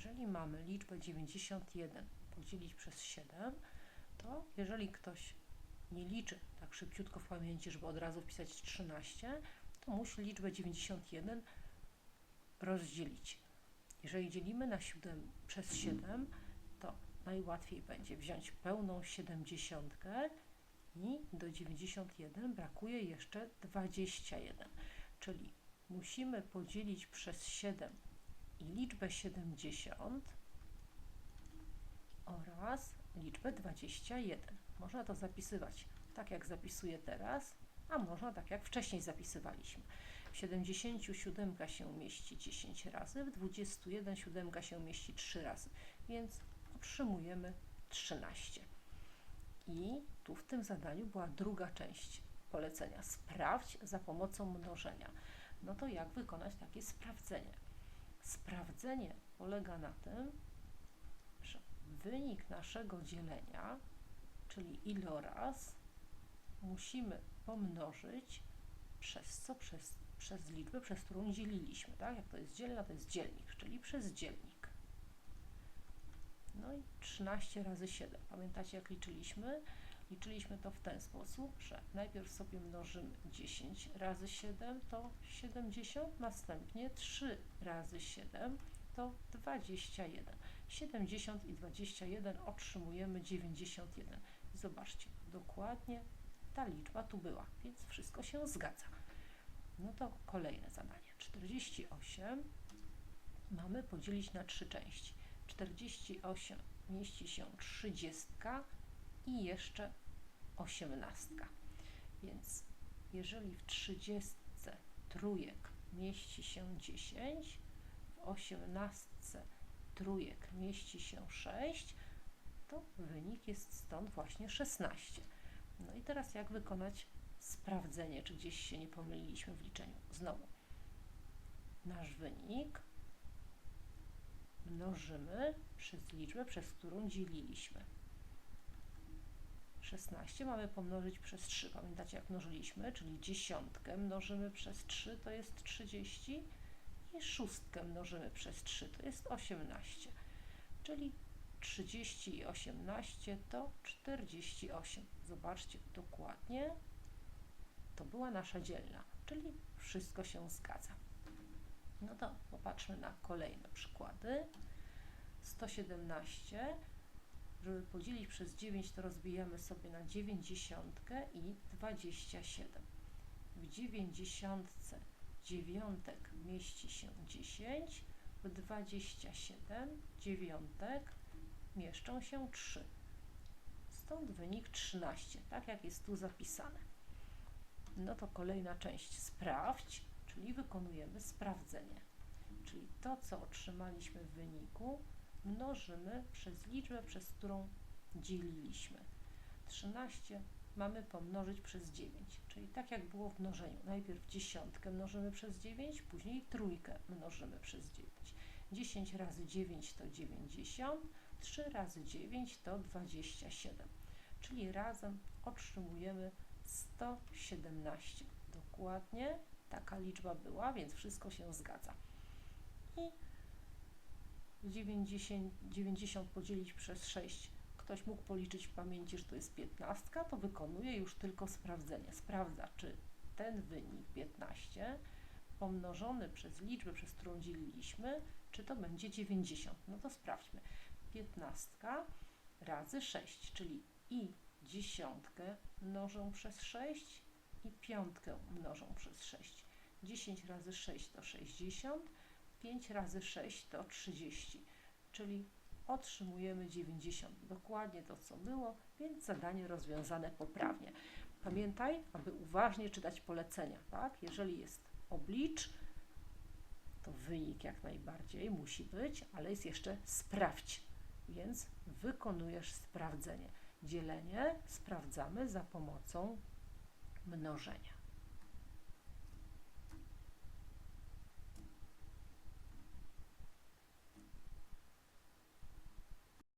jeżeli mamy liczbę 91 podzielić przez 7, to jeżeli ktoś nie liczy tak szybciutko w pamięci, żeby od razu wpisać 13, to musi liczbę 91 rozdzielić. Jeżeli dzielimy na 7 przez 7, to najłatwiej będzie wziąć pełną 70 i do 91 brakuje jeszcze 21, czyli musimy podzielić przez 7 i liczbę 70 oraz liczbę 21. Można to zapisywać tak, jak zapisuję teraz, a można tak, jak wcześniej zapisywaliśmy. W 77 się mieści 10 razy, w 21 siódemka się mieści 3 razy, więc otrzymujemy 13. I tu w tym zadaniu była druga część polecenia. Sprawdź za pomocą mnożenia. No to jak wykonać takie sprawdzenie? Sprawdzenie polega na tym, że wynik naszego dzielenia, czyli iloraz, musimy pomnożyć przez co? Przez, przez liczbę, przez którą dzieliliśmy, tak? Jak to jest dzielna, to jest dzielnik, czyli przez dzielnik. No i 13 razy 7. Pamiętacie, jak liczyliśmy? Liczyliśmy to w ten sposób, że najpierw sobie mnożymy 10 razy 7 to 70, następnie 3 razy 7 to 21. 70 i 21 otrzymujemy 91. I zobaczcie, dokładnie ta liczba tu była, więc wszystko się zgadza. No to kolejne zadanie. 48 mamy podzielić na trzy części. 48 mieści się 30 i jeszcze 18. Więc jeżeli w 30 trójek mieści się 10, w 18 trójek mieści się 6, to wynik jest stąd właśnie 16. No i teraz jak wykonać sprawdzenie, czy gdzieś się nie pomyliliśmy w liczeniu. Znowu, nasz wynik mnożymy przez liczbę, przez którą dzieliliśmy. 16 mamy pomnożyć przez 3. Pamiętacie, jak mnożyliśmy? Czyli dziesiątkę mnożymy przez 3 to jest 30 i szóstkę mnożymy przez 3 to jest 18. Czyli 30 i 18 to 48. Zobaczcie dokładnie. To była nasza dzielna, czyli wszystko się zgadza. No to popatrzmy na kolejne przykłady. 117. Żeby podzielić przez 9, to rozbijamy sobie na 90 i 27. W 90 dziewiątek mieści się 10, w 27 dziewiątek mieszczą się 3. Stąd wynik 13, tak jak jest tu zapisane. No to kolejna część sprawdź, czyli wykonujemy sprawdzenie. Czyli to, co otrzymaliśmy w wyniku, mnożymy przez liczbę, przez którą dzieliliśmy. 13 mamy pomnożyć przez 9, czyli tak jak było w mnożeniu. Najpierw dziesiątkę mnożymy przez 9, później trójkę mnożymy przez 9. 10 razy 9 to 90, 3 razy 9 to 27, czyli razem otrzymujemy 117. Dokładnie taka liczba była, więc wszystko się zgadza. I 90, 90 podzielić przez 6 ktoś mógł policzyć w pamięci, że to jest 15, to wykonuje już tylko sprawdzenie. Sprawdza, czy ten wynik 15 pomnożony przez liczbę, przez którą dzieliliśmy, czy to będzie 90. No to sprawdźmy. 15 razy 6, czyli i dziesiątkę mnożą przez 6 i piątkę mnożą przez 6. 10 razy 6 to 60, 5 razy 6 to 30, czyli otrzymujemy 90. Dokładnie to, co było, więc zadanie rozwiązane poprawnie. Pamiętaj, aby uważnie czytać polecenia, tak? Jeżeli jest oblicz, to wynik jak najbardziej musi być, ale jest jeszcze sprawdź, więc wykonujesz sprawdzenie. Dzielenie sprawdzamy za pomocą mnożenia.